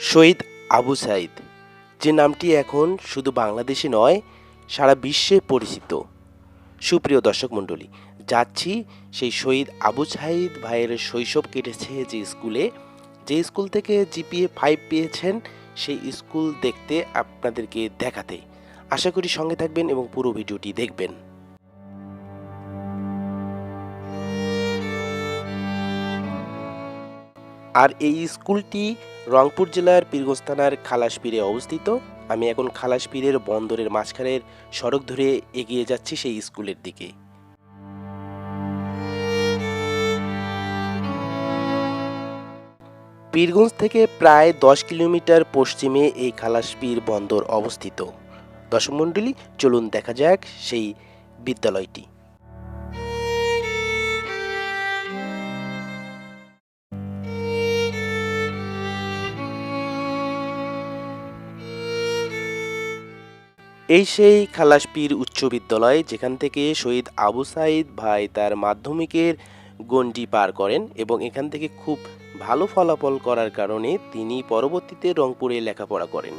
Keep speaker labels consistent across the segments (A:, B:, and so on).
A: শহীদ আবু সাইদ, যে নামটি এখন শুধু বাংলাদেশে নয়, সারা বিশ্বে পরিচিত। সুপ্রিয় দর্শক মণ্ডলী, যাচ্ছি সেই শহীদ আবু সাইদ ভাইয়ের শৈশব কেটেছে যে স্কুলে। যে স্কুল থেকে জিপিএ ফাইভ পেয়েছেন, সেই স্কুল দেখতে আপনাদেরকে দেখাতে। আশা করি সঙ্গে থাকবেন এবং পুরো ভিডিওটি দেখবেন। আর এই স্কুলটি রংপুর জেলার পীরগঞ্জ থানার খালাসপীরে অবস্থিত। আমি এখন খালাসপীরের বন্দরের মাঝখানের সড়ক ধরে এগিয়ে যাচ্ছি সেই স্কুলের দিকে। পীরগঞ্জ থেকে প্রায় দশ কিলোমিটার পশ্চিমে এই খালাসপীর বন্দর অবস্থিত। দশমণ্ডলী চলুন দেখা যাক সেই বিদ্যালয়টি। এই সেই খালাসপীর উচ্চ বিদ্যালয় যেখান থেকে শহীদ আবু সাইদ ভাই তার মাধ্যমিকের গণ্ডি পার করেন এবং এখান থেকে খুব ভালো ফলাফল করার কারণে তিনি পরবর্তীতে রংপুরে লেখাপড়া করেন।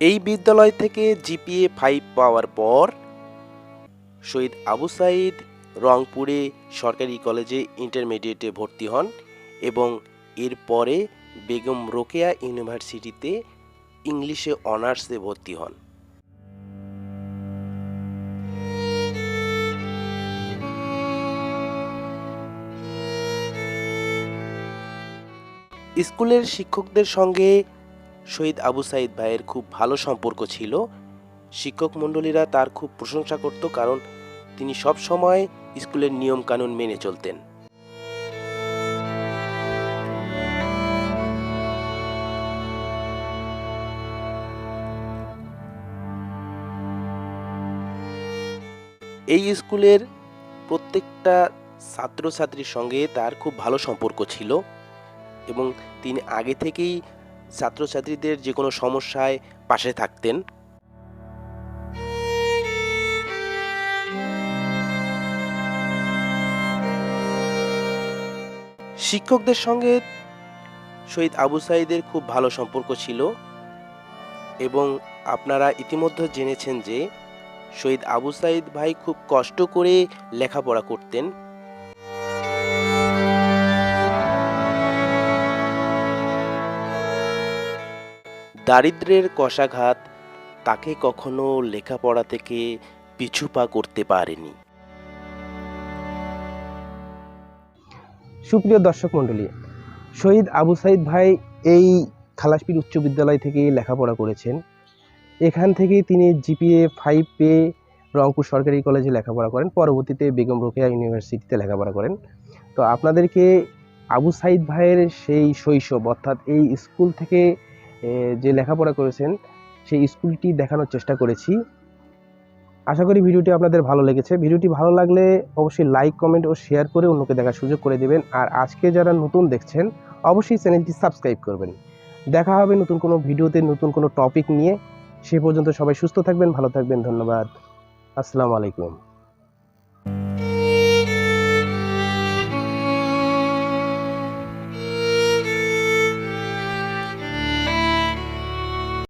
A: এই বিদ্যালয় থেকে জিপিএ ফাইভ পাওয়ার পর শহীদ আবু সাইদ রংপুরে সরকারি কলেজে ইন্টারমিডিয়েটে ভর্তি হন এবং এরপরে বেগম রোকেয়া ইউনিভার্সিটিতে ইংলিশে অনার্সে ভর্তি হন। স্কুলের শিক্ষকদের সঙ্গে শহীদ আবু সাইদ ভাইয়ের খুব ভালো সম্পর্ক ছিল। শিক্ষক মণ্ডলীরা তার খুব প্রশংসা করত কারণ তিনি সব সময় স্কুলের নিয়ম কানুন মেনে চলতেন। এই স্কুলের প্রত্যেকটা ছাত্রছাত্রীর সঙ্গে তার খুব ভালো সম্পর্ক ছিল এবং তিনি আগে থেকেই ছাত্রছাত্রীদের যে কোনো সমস্যায় পাশে থাকতেন। শিক্ষকদের সঙ্গে শহীদ আবু সাইদের খুব ভালো সম্পর্ক ছিল এবং আপনারা ইতিমধ্যে জেনেছেন যে শহীদ আবু সাইদ ভাই খুব কষ্ট করে লেখাপড়া করতেন। দারিদ্রের কষাঘাত তাকে কখনো লেখাপড়া থেকে পিছুপা করতে পারেনি।
B: সুপ্রিয় দর্শক মণ্ডলী, শহীদ আবু সাইদ ভাই এই খালাসপীর উচ্চ বিদ্যালয় থেকে লেখাপড়া করেছেন। এখান থেকেই তিনি জিপিএ ফাইভ পেয়ে রংপুর সরকারি কলেজে লেখাপড়া করেন। পরবর্তীতে বেগম রোকেয়া ইউনিভার্সিটিতে লেখাপড়া করেন। তো আপনাদেরকে আবু সাইদ ভাইয়ের সেই শৈশব, অর্থাৎ এই স্কুল থেকে যে লেখাপড়া করেছেন, সেই স্কুলটি দেখানোর চেষ্টা করেছি। আশা করি ভিডিওটি আপনাদের ভালো লেগেছে। ভিডিওটি ভালো লাগলে অবশ্যই লাইক, কমেন্ট ও শেয়ার করে অন্যকে দেখার সুযোগ করে দেবেন। আর আজকে যারা নতুন দেখছেন, অবশ্যই চ্যানেলটি সাবস্ক্রাইব করবেন। দেখা হবে নতুন কোনো ভিডিওতে নতুন কোনো টপিক নিয়ে। সে পর্যন্ত সবাই সুস্থ থাকবেন, ভালো থাকবেন, ধন্যবাদ। আসসালামু আলাইকুম।